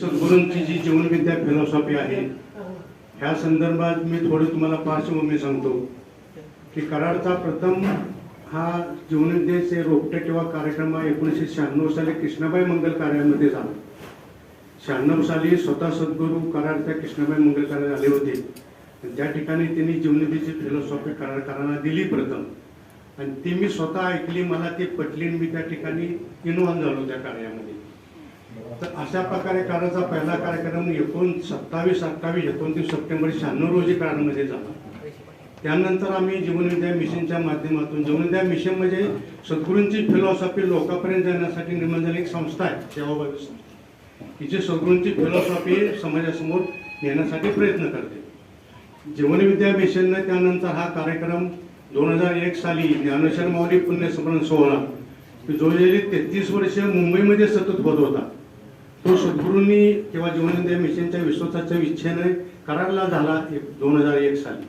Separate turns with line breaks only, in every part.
सद्गुरूंची जी जीवनविद्या फिलॉसॉफी आहे ह्या संदर्भात मी थोडी तुम्हाला पार्श्वभूमी सांगतो. की कराडचा प्रथम हा जीवनविद्येचे रोपटे किंवा कार्यक्रम हा एकोणीसशे शहाण्णव साली कृष्णाबाई मंगल कार्यामध्ये झाला. शहाण्णव साली स्वतः सद्गुरू कराडच्या कृष्णाबाई मंगल कार्यात आले होते. त्या ठिकाणी त्यांनी जीवनविद्येची फिलॉसॉफी कराडकरांना दिली प्रथम. आणि ती मी स्वतः ऐकली मला ती पटली मी त्या ठिकाणी इन्व्हॉल्व झालो त्या कार्यामध्ये. तर अशा प्रकारे कराडचा पहिला कार्यक्रम एकोण सत्तावीस अठ्ठावीस एकोणतीस सप्टेंबर शहाण्णव रोजी काळामध्ये झाला. त्यानंतर आम्ही जीवनविद्या मिशनच्या माध्यमातून जीवनविद्या मिशन म्हणजे सद्गुरूंची फिलॉसॉफी लोकांपर्यंत जाण्यासाठी निर्माण झालेली एक संस्था आहे सेवाभावी संस्था की सद्गुरूंची फिलॉसॉफी समाजासमोर नेण्यासाठी प्रयत्न करते. जीवनविद्या मिशननं त्यानंतर हा कार्यक्रम दोन हजार एक साली ज्ञानेश्वर माऊली पुण्यस्मरण सोहळा जो गेली तेहतीस वर्ष मुंबईमध्ये सतत होत होता. तो सद्गुरूंनी किंवा जीवनविद्या मिशनच्या विश्वासाच्या इच्छेने करारला झाला एक दोन हजार एक साली.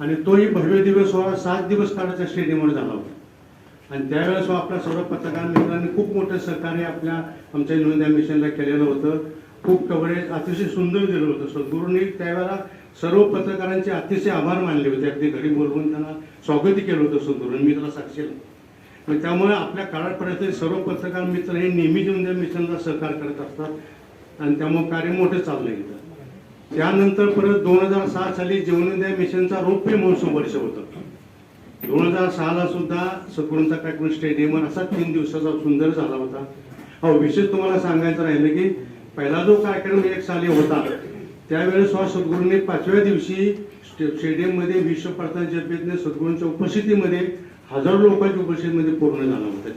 आणि तोही भव्य दिवस सोहळा सात दिवस काळाच्या स्टेडियमवर झाला होता. आणि त्यावेळेस आपल्या सर्व पत्रकार मित्रांनी खूप मोठं सहकार्य आपल्या आमच्या जीवनविद्या मिशनला केलेलं होतं. खूप कव्हरेज अतिशय सुंदर दिलं होतं. सद्गुरूंनी त्यावेळेला सर्व पत्रकारांचे अतिशय आभार मानले होते. अगदी घरी बोलवून त्यांना स्वागत केलं होतं सद्गुरूंनी. मी त्याला साक्षी त्यामुळे आपल्या काळापर्यंत सर्व पत्रकार मित्र हे नेहमी जीवन म्हणजे मिशनला सहकार करत असतात. आणि त्यामुळे कार्य मोठं चाललं इथं. त्यानंतर परत दोन हजार सहा साली जीवनोदय मिशनचा रौप्य महोत्सव वर्ष होतं. दोन हजार सहाला सुद्धा सद्गुरूंचा कार्यक्रम स्टेडियमवर असा तीन दिवसाचा सुंदर झाला होता. हो विशेष तुम्हाला सांगायचं राहिलं की पहिला जो कार्यक्रम एक साली होता त्यावेळेस हा सद्गुरूंनी पाचव्या दिवशी स्टेडियममध्ये विश्व प्रार्थना जपेतने सद्गुरूंच्या उपस्थितीमध्ये हजारो लोकांच्या उपस्थितीमध्ये पूर्ण झाला होता.